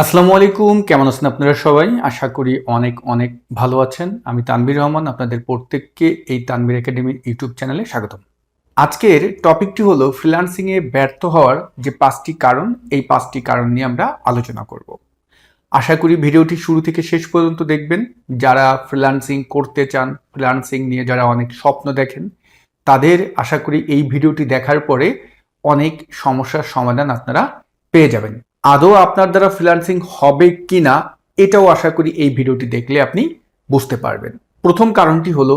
আসসালামু আলাইকুম, কেমন আছেন আপনারা সবাই? আশা করি অনেক অনেক ভালো আছেন। আমি তানভীর রহমান, আপনাদের প্রত্যেককে এই তানভীর একাডেমির ইউটিউব চ্যানেলে স্বাগতম। আজকের টপিকটি হলো ফ্রিল্যান্সিংয়ে ব্যর্থ হওয়ার যে পাঁচটি কারণ, এই পাঁচটি কারণ নিয়ে আমরা আলোচনা করব। আশা করি ভিডিওটি শুরু থেকে শেষ পর্যন্ত দেখবেন। যারা ফ্রিল্যান্সিং করতে চান, ফ্রিল্যান্সিং নিয়ে যারা অনেক স্বপ্ন দেখেন, তাদের আশা করি এই ভিডিওটি দেখার পরে অনেক সমস্যার সমাধান আপনারা পেয়ে যাবেন। আদৌ আপনার দ্বারা ফ্রিল্যান্সিং হবে কি না এটাও আশা করি এই ভিডিওটি দেখলে আপনি বুঝতে পারবেন। প্রথম কারণটি হলো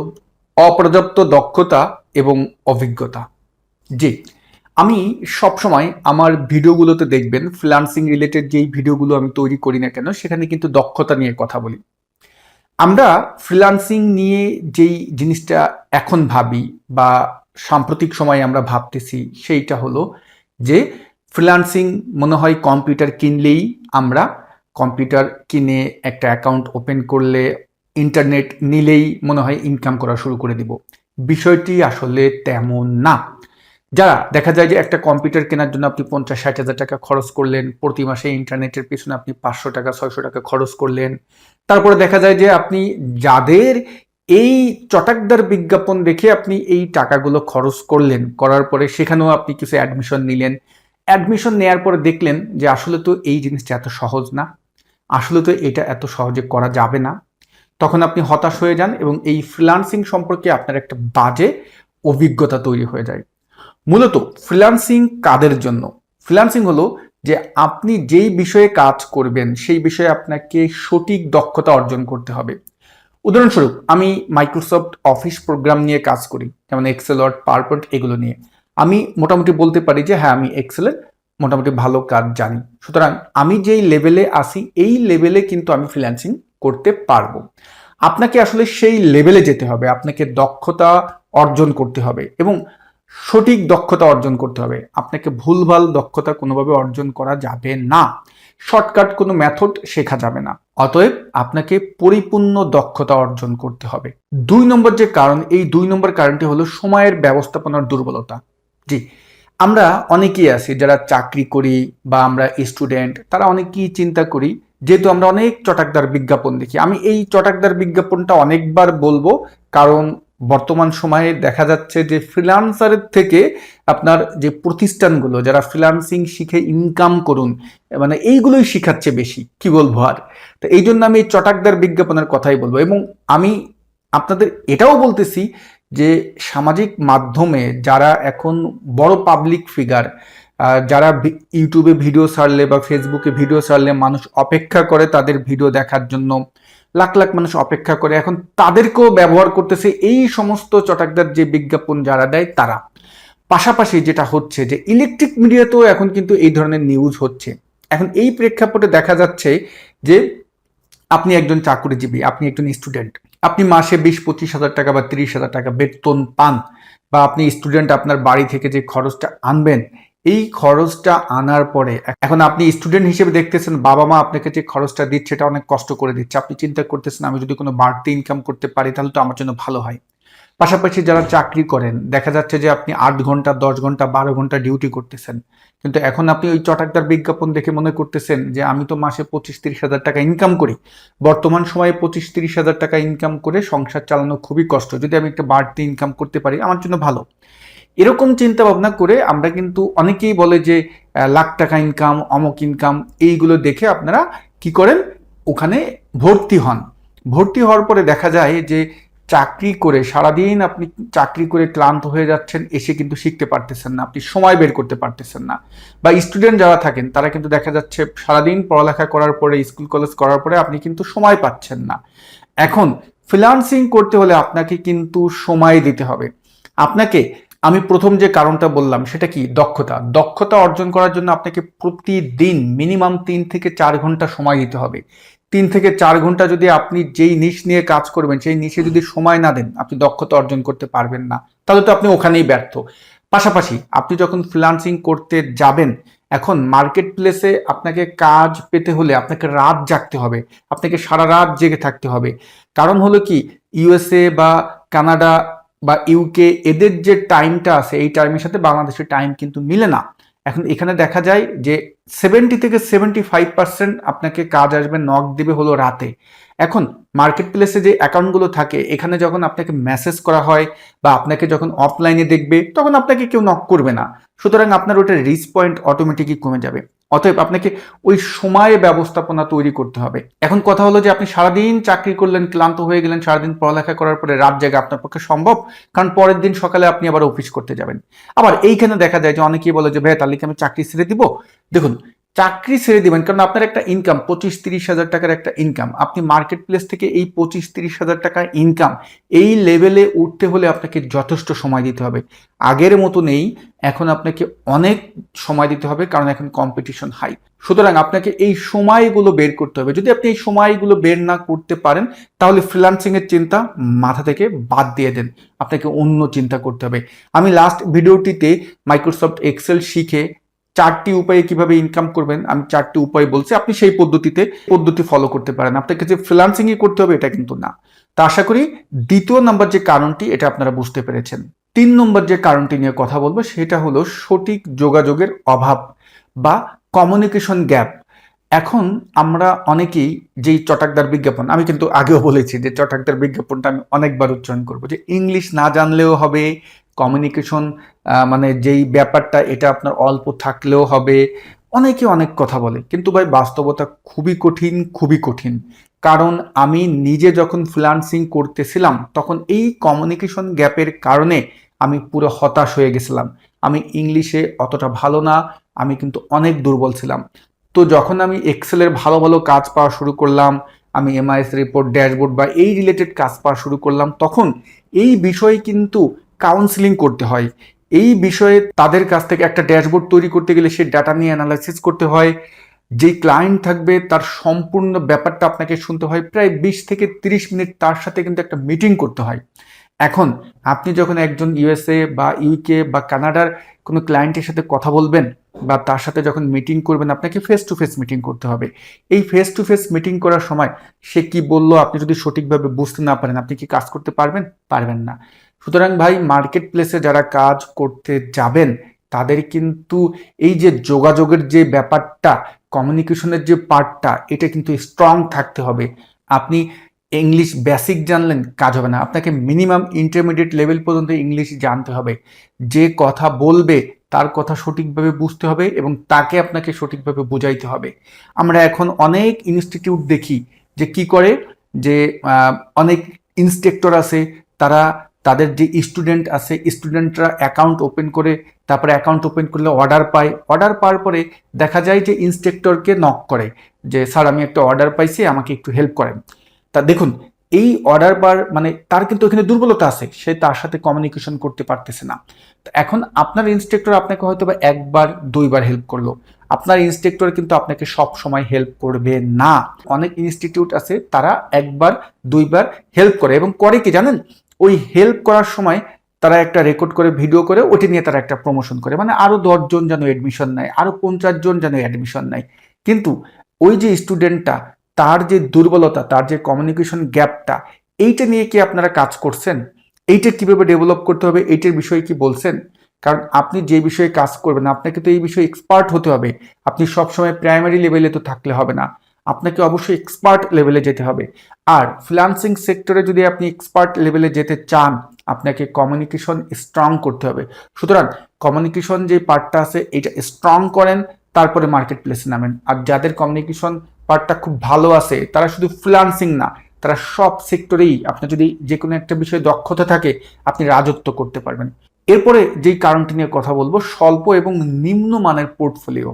অপর্যাপ্ত দক্ষতা এবং অভিজ্ঞতা। জি, আমি সবসময় আমার ভিডিওগুলোতে দেখবেন ফ্রিল্যান্সিং রিলেটেড যেই ভিডিওগুলো আমি তৈরি করি না কেন, সেখানে কিন্তু দক্ষতা নিয়ে কথা বলি। আমরা ফ্রিল্যান্সিং নিয়ে যেই জিনিসটা এখন ভাবি বা সাম্প্রতিক সময়ে আমরা ভাবতেছি, সেইটা হলো যে ফ্রিল্যান্সিং মনে হয় কম্পিউটার কিনলেই আমরা কম্পিউটার কিনে একটা অ্যাকাউন্ট ওপেন করলে ইন্টারনেট নিলেই মনে হয় ইনকাম করা শুরু করে দিব। বিষয়টি আসলে তেমন না। যারা দেখা যায় যে একটা কম্পিউটার কেনার জন্য আপনি পঞ্চাশ, ষাট হাজার টাকা খরচ করলেন, প্রতি মাসে ইন্টারনেটের পিছনে আপনি পাঁচশো টাকা, ছয়শো টাকা খরচ করলেন, তারপরে দেখা যায় যে আপনি যাদের এই চটাকদার বিজ্ঞাপন দেখে আপনি এই টাকাগুলো খরচ করলেন, করার পরে সেখানেও আপনি কিছু অ্যাডমিশন নিলেন অ্যাডমিশন নেয়ার পরে দেখলেন যে আসলে তো এই জিনিসটা এত সহজ না। আসলে তো এটা এত সহজে করা যাবে না। তখন আপনি হতাশ হয়ে যান এবং এই ফ্রিলান্সিং সম্পর্কে আপনার একটা বাজে অভিজ্ঞতা তৈরি হয়ে যায়। মূলত ফ্রিলান্সিং কাদের জন্য? ফ্রিলান্সিং হলো যে আপনি যেই বিষয়ে কাজ করবেন, সেই বিষয়ে আপনাকে সঠিক দক্ষতা অর্জন করতে হবে। উদাহরণস্বরূপ, আমি মাইক্রোসফট অফিস প্রোগ্রাম নিয়ে কাজ করি, যেমন এক্সেল ওয়ার্ড পাওয়ারপয়েন্ট এগুলো নিয়ে। আমি মোটামুটি বলতে পারি যে হ্যাঁ আমি এক্সেলের মোটামুটি ভালো কাজ জানি। সুতরাং আমি যেই লেভেলে আসি এই লেভেলে কিন্তু আমি ফ্রিল্যান্সিং করতে পারব। আপনাকে আসলে সেই লেভেলে যেতে হবে। আপনাকে দক্ষতা অর্জন করতে হবে এবং সঠিক দক্ষতা অর্জন করতে হবে। আপনাকে ভুলভাল দক্ষতা কোনোভাবে অর্জন করা যাবে না। শর্টকাট কোনো মেথড শেখা যাবে না। অতএব আপনাকে পরিপূর্ণ দক্ষতা অর্জন করতে হবে। দুই নম্বর যে কারণ, এই দুই নম্বর কারণটি হলো সময়ের ব্যবস্থাপনার দুর্বলতা। জি, আমরা অনেকেই আছি যারা চাকরি করি বা আমরা স্টুডেন্ট তারা অনেকেই চিন্তা করি, যেহেতু আমরা অনেক চটাকদার বিজ্ঞাপন দেখি। আমি এই চটাকদার বিজ্ঞাপনটা অনেকবার বলব, কারণ বর্তমান সময়ে দেখা যাচ্ছে যে ফ্রিলান্সারের থেকে আপনার যে প্রতিষ্ঠানগুলো, যারা ফ্রিলান্সিং শিখে ইনকাম করুন মানে এইগুলোই শিখাচ্ছে বেশি, কি বলব আর? তো এই জন্য আমি এই চটাকদার বিজ্ঞাপনের কথাই বলব। এবং আমি আপনাদের এটাও বলতেছি যে সামাজিক মাধ্যমে যারা এখন বড় পাবলিক ফিগার যারা ইউটিউবে ভিডিও ছাড়লে বা ফেসবুকে ভিডিও ছাড়লে মানুষ অপেক্ষা করে তাদের ভিডিও দেখার জন্য, লাখ লাখ মানুষ অপেক্ষা করে, এখন তাদেরকেও ব্যবহার করতেছে এই সমস্ত চটাকদার যে বিজ্ঞাপন যারা দেয় তারা। পাশাপাশি যেটা হচ্ছে যে ইলেকট্রিক মিডিয়াতেও এখন কিন্তু এই ধরনের নিউজ হচ্ছে। এখন এই প্রেক্ষাপটে দেখা যাচ্ছে যে আপনি একজন চাকরিজীবী, আপনি একজন স্টুডেন্ট আপনি মাসে বিশ, পঁচিশ হাজার টাকা বা তিরিশ হাজার টাকা বেতন পান বা আপনি স্টুডেন্ট আপনার বাড়ি থেকে যে খরচটা আনবেন, এই খরচটা আনার পরে এখন আপনি স্টুডেন্ট হিসেবে দেখতেছেন বাবা মা আপনাকে যে খরচটা দিচ্ছে, এটা অনেক কষ্ট করে দিচ্ছে। আপনি চিন্তা করতেছেন, আমি যদি কোনো বাড়তি ইনকাম করতে পারি, তাহলে তো আমার জন্য ভালো হয়। পাশাপাশি যারা চাকরি করেন, দেখা যাচ্ছে যে আপনি আট ঘণ্টা, দশ ঘণ্টা, বারো ঘণ্টা ডিউটি করতেছেন। কিন্তু এখন আপনি ওই চটাকদার বিজ্ঞাপন দেখে মনে করতেছেন যে আমি তো মাসে পঁচিশ তিরিশ হাজার টাকা ইনকাম করি। বর্তমান সময়ে পঁচিশ তিরিশ হাজার টাকা ইনকাম করে সংসার চালানো খুবই কষ্ট। যদি আমি একটা বাড়তি ইনকাম করতে পারি, আমার জন্য ভালো। এরকম চিন্তা ভাবনা করে আমরা কিন্তু অনেকেই বলে যে লাখ টাকা ইনকাম অমক ইনকাম এইগুলো দেখে আপনারা কি করেন? ওখানে ভর্তি হন। ভর্তি হওয়ার পরে দেখা যায় যে চাকরি করে, সারাদিন আপনি চাকরি করে ক্লান্ত হয়ে যাচ্ছেন, এসে কিন্তু শিখতে পারতেছেন না, আপনি সময় বের করতে পারতেছেন না। বা স্টুডেন্ট যারা থাকেন, তারা কিন্তু দেখা যাচ্ছে সারাদিন পড়ালেখা করার পরে স্কুল কলেজ করার পরে আপনি কিন্তু সময় পাচ্ছেন না। এখন ফ্রিলান্সিং করতে হলে আপনাকে কিন্তু সময় দিতে হবে। আপনাকে, আমি প্রথম যে কারণটা বললাম, সেটা কি? দক্ষতা। দক্ষতা অর্জন করার জন্য আপনাকে প্রতিদিন মিনিমাম তিন থেকে চার ঘণ্টা সময় দিতে হবে। তিন থেকে চার ঘণ্টা যদি আপনি যেই নিশ নিয়ে কাজ করবেন, সেই নিশে যদি সময় না দেন, আপনি দক্ষতা অর্জন করতে পারবেন না, তাহলে তো আপনি ওখানেই ব্যর্থ। পাশাপাশি আপনি যখন ফ্রিলান্সিং করতে যাবেন, এখন মার্কেট প্লেসে আপনাকে কাজ পেতে হলে আপনাকে রাত জাগতে হবে, আপনাকে সারা রাত জেগে থাকতে হবে। কারণ হলো কি ইউএসএ বা কানাডা বা ইউকে এদের যে টাইমটা আছে, এই টাইমের সাথে বাংলাদেশের টাইম কিন্তু মিলে না। এখন এখানে দেখা যায় যে সেভেন্টি থেকে সেভেন্টি ফাইভ পার্সেন্ট আপনাকে কাজ আসবে নক দেবে হলো রাতে। এখন মার্কেট প্লেসে যে অ্যাকাউন্টগুলো থাকে, এখানে যখন আপনাকে মেসেজ করা হয় বা আপনাকে যখন অফলাইনে দেখবে, তখন আপনাকে কেউ নক করবে না। সুতরাং আপনার ওটা রিচ পয়েন্ট অটোমেটিকই কমে যাবে। অতএব আপনাকে ওই সময়ে ব্যবস্থাপনা তৈরি করতে হবে। এখন কথা হলো যে আপনি সারাদিন চাকরি করলেন, ক্লান্ত হয়ে গেলেন, সারাদিন পড়ালেখা করার পরে রাত জায়গা আপনার পক্ষে সম্ভব, কারণ পরের দিন সকালে আপনি আবার অফিস করতে যাবেন। আবার এইখানে দেখা যায় যে অনেকেই বলে যে, ভাই, তাহলে কি আমি চাকরি ছেড়ে দিব? দেখুন চাকরি ছেড়ে দিবেন, কারণ আপনার একটা ইনকাম পঁচিশ তিরিশ হাজার টাকার একটা ইনকাম আপনি মার্কেট প্লেস থেকে এই পঁচিশ তিরিশ হাজার টাকার ইনকাম এই লেভেলে উঠতে হলে আপনাকে যথেষ্ট সময় দিতে হবে। আগের মতো নেই, এখন আপনাকে অনেক সময় দিতে হবে, কারণ এখন কম্পিটিশন হাই সুতরাং আপনাকে এই সময়গুলো বের করতে হবে। যদি আপনি এই সময়গুলো বের না করতে পারেন, তাহলে ফ্রিলান্সিং এর চিন্তা মাথা থেকে বাদ দিয়ে দেন। আপনাকে অন্য চিন্তা করতে হবে। আমি লাস্ট ভিডিওটিতে মাইক্রোসফট এক্সেল শিখে চারটি উপায়ে কীভাবে ইনকাম করবেন, আমি চারটি উপায় বলছি, আপনি সেই পদ্ধতিতে, পদ্ধতি ফলো করতে পারেন। আপনাকে যে ফ্রিলান্সিংই করতে হবে, এটা কিন্তু না। তা আশা করি দ্বিতীয় নাম্বার যে কারণটি, এটা আপনারা বুঝতে পেরেছেন। তিন নম্বর যে কারণটি নিয়ে কথা বলব, সেটা হলো সঠিক যোগাযোগের অভাব বা কমিউনিকেশন গ্যাপ এখন আমরা অনেকেই যেই চটাকদার বিজ্ঞাপন, আমি কিন্তু আগেও বলেছি যে চটাকদার বিজ্ঞাপনটা আমি অনেকবার উচ্চারণ করব যে ইংলিশ না জানলেও হবে কমিউনিকেশন মানে যেই ব্যাপারটা এটা আপনার অল্প থাকলেও হবে, অনেকে অনেক কথা বলে। কিন্তু ভাই বাস্তবতা খুবই কঠিন খুবই কঠিন। কারণ আমি নিজে যখন ফ্রিলান্সিং করতেছিলাম, তখন এই কমিউনিকেশন গ্যাপের কারণে আমি পুরো হতাশ হয়ে গেছিলাম। আমি ইংলিশে অতটা ভালো না, আমি কিন্তু অনেক দুর্বল ছিলাম। তো যখন আমি এক্সেলের ভালো ভালো কাজ পাওয়া শুরু করলাম, আমি এমআইএস রিপোর্ট ড্যাশবোর্ড বা এই রিলেটেড কাজ পাওয়া শুরু করলাম, তখন এই বিষয়ে কিন্তু কাউন্সিলিং করতে হয়। এই বিষয়ে তাদের কাছ থেকে একটা ড্যাশবোর্ড তৈরি করতে গেলে সে ডাটা নিয়ে অ্যানালাইসিস করতে হয়। যে ক্লায়েন্ট থাকবে, তার সম্পূর্ণ ব্যাপারটা আপনাকে শুনতে হয়। প্রায় বিশ থেকে তিরিশ মিনিট তার সাথে কিন্তু একটা মিটিং করতে হয়। এখন আপনি যখন একজন ইউএসএ বা ইউকে বা কানাডার কোনো ক্লায়েন্টের সাথে কথা বলবেন বা তার সাথে যখন মিটিং করবেন, আপনাকে ফেস টু ফেস মিটিং করতে হবে। এই ফেস টু ফেস মিটিং করার সময় সে কি বলল আপনি যদি সঠিকভাবে বুঝতে না পারেন, আপনি কি কাজ করতে পারবেন? পারবেন না। সুতরাং ভাই মার্কেট প্লেসে যারা কাজ করতে যাবেন, তাদের কিন্তু এই যে যোগাযোগের যে ব্যাপারটা কমিউনিকেশনের যে পার্টটা এটা কিন্তু স্ট্রং থাকতে হবে। আপনি ইংলিশ বেসিক জানলেন, কাজ হবে না। আপনাকে মিনিমাম ইন্টারমিডিয়েট লেভেল পর্যন্ত ইংলিশ জানতে হবে। যে কথা বলবে, তার কথা সঠিকভাবে বুঝতে হবে এবং তাকে আপনাকে সঠিকভাবে বোঝাইতে হবে। আমরা এখন অনেক ইনস্টিটিউট দেখি যে কি করে, যে অনেক ইনস্ট্রাক্টর আছে, তারা, তাদের যে স্টুডেন্ট আছে স্টুডেন্টরা অ্যাকাউন্ট ওপেন করে, তারপরে অ্যাকাউন্ট ওপেন করলে অর্ডার পায়। অর্ডার পাওয়ার পরে দেখা যায় যে ইনস্ট্রাক্টরকে নক করে, যে, স্যার, আমি একটা অর্ডার পাইছি, আমাকে একটু হেল্প করেন। তা দেখুন, এই অর্ডার বার মানে তার কিন্তু এখানে দুর্বলতা আছে, সে তার সাথে কমিউনিকেশন করতে পারতেছে না। এখন আপনার ইনস্ট্রাক্টর আপনাকে হয়তো বা একবার, দুইবার হেল্প করল। আপনার ইনস্ট্রাক্টর কিন্তু আপনাকে সব সময় হেল্প করবে না। অনেক ইনস্টিটিউট আছে, তারা একবার, দুইবার হেল্প করে এবং করে কি জানেন? ওই হেল্প করার সময় তারা একটা রেকর্ড করে ভিডিও করে ওটি নিয়ে তারা একটা প্রমোশন করে। মানে আরও দশজন যেন অ্যাডমিশন নেয়, আরও পঞ্চাশ জন যেন অ্যাডমিশন নেয়। কিন্তু ওই যে স্টুডেন্টটা তার যে দুর্বলতা, তার যে কমিউনিকেশন গ্যাপটা এইটা নিয়ে কি আপনারা কাজ করছেন? এইটা কীভাবে ডেভেলপ করতে হবে? এইটার বিষয়ে কি বলছেন? কারণ আপনি যে বিষয়ে কাজ করবেন, আপনাকে তো এই বিষয়ে এক্সপার্ট হতে হবে। আপনি সবসময় প্রাইমারি লেভেলে তো থাকলে হবে না। আপনাকে অবশ্যই এক্সপার্ট লেভেলে যেতে হবে। আর ফ্রিলান্সিং সেক্টরে যদি আপনি এক্সপার্ট লেভেলে যেতে চান, আপনাকে কমিউনিকেশন স্ট্রং করতে হবে। সুতরাং কমিউনিকেশন যে পার্টটা আছে এটা স্ট্রং করেন, তারপরে মার্কেট প্লেসে নামেন। আর যাদের কমিউনিকেশন পার্টটা খুব ভালো আছে, তারা শুধু ফ্রিলান্সিং না, তারা সব সেক্টরেই আপনার যদি যে কোনো একটা বিষয়ে দক্ষতা থাকে, আপনি রাজত্ব করতে পারবেন। এরপরে যেই কারণটি নিয়ে কথা বলব, স্বল্প এবং নিম্ন মানের পোর্টফোলিও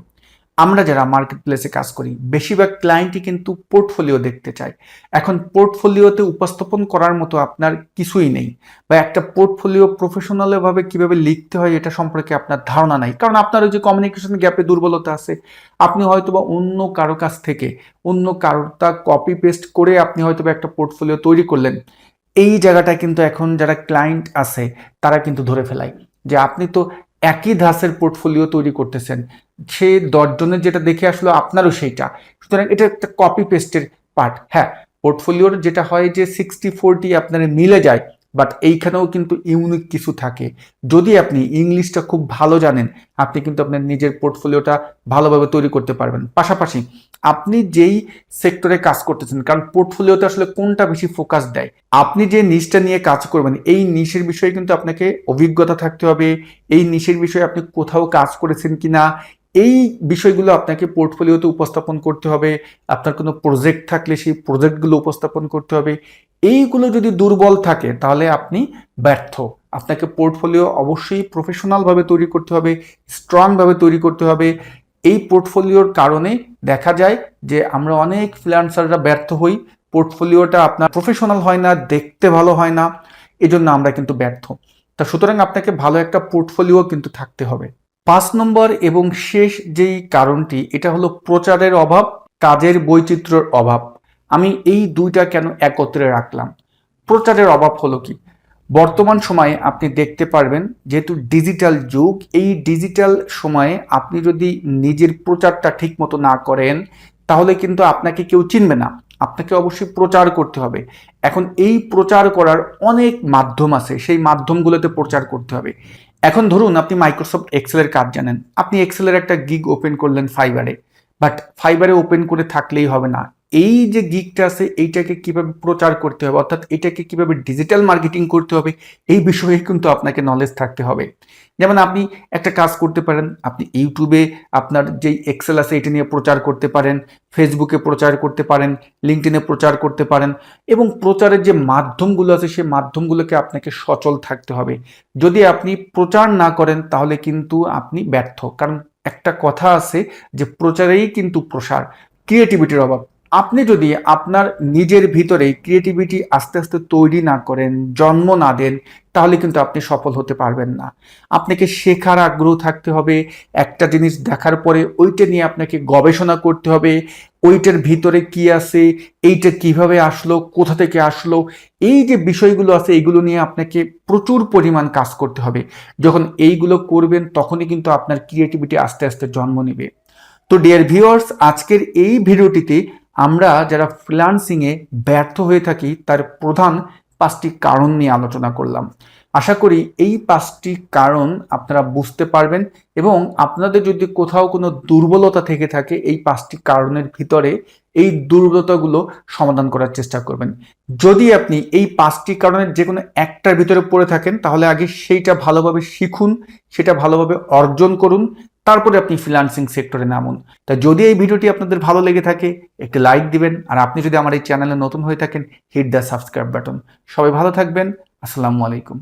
আমরা যারা মার্কেট প্লেসে কাজ করি, বেশিরভাগ ক্লায়েন্টই কিন্তু পোর্টফোলিও দেখতে চায়। এখন পোর্টফোলিওতে উপস্থাপন করার মতো আপনার কিছুই নেই বা একটা পোর্টফোলিও প্রফেশনালভাবে কীভাবে লিখতে হয় এটা সম্পর্কে আপনার ধারণা নাই। কারণ আপনার ওই যে কমিউনিকেশন গ্যাপে দুর্বলতা আছে, আপনি হয়তো বা অন্য কারও কাছ থেকে, অন্য কারোটা কপি পেস্ট করে আপনি হয়তো বা একটা পোর্টফোলিও তৈরি করলেন। এই জায়গাটা কিন্তু এখন যারা ক্লায়েন্ট আছে, তারা কিন্তু ধরে ফেলায় যে আপনি তো একই ধাসের পোর্টফোলিও তৈরি করতেছেন। সে দশজনের যেটা দেখে আসলো আপনারও সেইটা। সুতরাং এটা একটা কপি পেস্টের পার্ট হ্যাঁ পোর্টফোলিওর যেটা হয় যে সিক্সটি ফোরটি আপনার মিলে যায় বাট এইখানেও কিন্তু ইউনিক কিছু থাকে। যদি আপনি ইংলিশটা খুব ভালো জানেন, আপনি কিন্তু আপনার নিজের পোর্টফোলিওটা ভালোভাবে তৈরি করতে পারবেন। পাশাপাশি আপনি যেই সেক্টরে কাজ করতেছেন, কারণ পোর্টফোলিওতে আসলে কোনটা বেশি ফোকাস দেয়? আপনি যে নিশটা নিয়ে কাজ করবেন, এই নিশের বিষয়ে কিন্তু আপনাকে অভিজ্ঞতা থাকতে হবে। এই নিশের বিষয়ে আপনি কোথাও কাজ করেছেন কিনা? এই বিষয়গুলো আপনাকে পোর্টফোলিওতে উপস্থাপন করতে হবে, আপনার কোনো প্রজেক্ট থাকলে সেই প্রজেক্টগুলো উপস্থাপন করতে হবে। এইগুলো যদি দুর্বল থাকে, তাহলে আপনি ব্যর্থ। আপনাকে পোর্টফোলিও অবশ্যই প্রফেশনালভাবে তৈরি করতে হবে স্ট্রংভাবে তৈরি করতে হবে। এই পোর্টফোলিওর কারণে দেখা যায় যে আমরা অনেক ফ্রিল্যান্সাররা ব্যর্থ হই। পোর্টফোলিওটা আপনার প্রফেশনাল হয় না, দেখতে ভালো হয় না। এজন্য আমরা কিন্তু ব্যর্থ। তা সুতরাং আপনাকে ভালো একটা পোর্টফোলিও কিন্তু থাকতে হবে। পাঁচ নম্বর এবং শেষ যেই কারণটি, এটা হলো প্রচারের অভাব, কাজের বৈচিত্র্যর অভাব। আমি এই দুইটা কেন একত্রে রাখলাম? প্রচারের অভাব হলো কি? বর্তমান সময়ে আপনি দেখতে পারবেন, যেহেতু ডিজিটাল যুগ, এই ডিজিটাল সময়ে আপনি যদি নিজের প্রচারটা ঠিক মতো না করেন, তাহলে কিন্তু আপনাকে কেউ চিনবে না। আপনাকে অবশ্যই প্রচার করতে হবে। এখন এই প্রচার করার অনেক মাধ্যম আছে, সেই মাধ্যমগুলোতে প্রচার করতে হবে। এখন ধরুন আপনি মাইক্রোসফট এক্সেলের কাজ জানেন। আপনি এক্সেলের একটা গিগ ওপেন করলেন ফাইবারে বাট ফাইবারে ওপেন করে থাকলেই হবে না। এই যে গিকটা আছে, এইটাকে কীভাবে প্রচার করতে হবে, অর্থাৎ এটাকে কীভাবে ডিজিটাল মার্কেটিং করতে হবে, এই বিষয়ে কিন্তু আপনাকে নলেজ থাকতে হবে। যেমন আপনি একটা কাজ করতে পারেন, আপনি ইউটিউবে আপনার যেই এক্সেল আছে, এটা নিয়ে প্রচার করতে পারেন ফেসবুকে প্রচার করতে পারেন লিঙ্কডিনে প্রচার করতে পারেন, এবং প্রচারের যে মাধ্যমগুলো আছে সেই মাধ্যমগুলোকে আপনাকে সচল থাকতে হবে। যদি আপনি প্রচার না করেন, তাহলে কিন্তু আপনি ব্যর্থ। কারণ একটা কথা আছে যে, প্রচারেই কিন্তু প্রসার ক্রিয়েটিভিটির অভাব। আপনি যদি আপনার নিজের ভিতরে ক্রিয়েটিভিটি আস্তে আস্তে তৈরি না করেন, জন্ম না দেন, তাহলে কিন্তু আপনি সফল হতে পারবেন না। আপনাকে শেখার আগ্রহ থাকতে হবে, একটা জিনিস দেখার পরে ওইটা নিয়ে আপনাকে গবেষণা করতে হবে, ওইটার ভিতরে কি আছে, এইটা কীভাবে আসলো, কোথা থেকে আসলো, এই যে বিষয়গুলো আছে এইগুলো নিয়ে আপনাকে প্রচুর পরিমাণ কাজ করতে হবে। যখন এইগুলো করবেন, তখনই কিন্তু আপনার ক্রিয়েটিভিটি আস্তে আস্তে জন্ম নেবে। তো ডিয়ার ভিউয়ার্স আজকের এই ভিডিওটিতে আমরা যারা ফ্রিলান্সিংয়ে ব্যর্থ হয়ে থাকি, তার প্রধান পাঁচটি কারণ নিয়ে আলোচনা করলাম। আশা করি এই পাঁচটি কারণ আপনারা বুঝতে পারবেন এবং আপনাদের যদি কোথাও কোনো দুর্বলতা থেকে থাকে, এই পাঁচটি কারণের ভিতরে এই দুর্বলতাগুলো সমাধান করার চেষ্টা করবেন। যদি আপনি এই পাঁচটি কারণের যে কোনো একটার ভিতরে পড়ে থাকেন, তাহলে আগে সেইটা ভালোভাবে শিখুন, সেটা ভালোভাবে অর্জন করুন, তারপরে আপনি ফ্রিলান্সিং সেক্টরে নামুন। তা যদি এই ভিডিওটি আপনাদের ভালো লেগে থাকে, একটি লাইক দিবেন, আর আপনি যদি আমার এই চ্যানেলে নতুন হয়ে থাকেন হিট দ্য সাবস্ক্রাইব বাটন সবাই ভালো থাকবেন, আসসালামু আলাইকুম।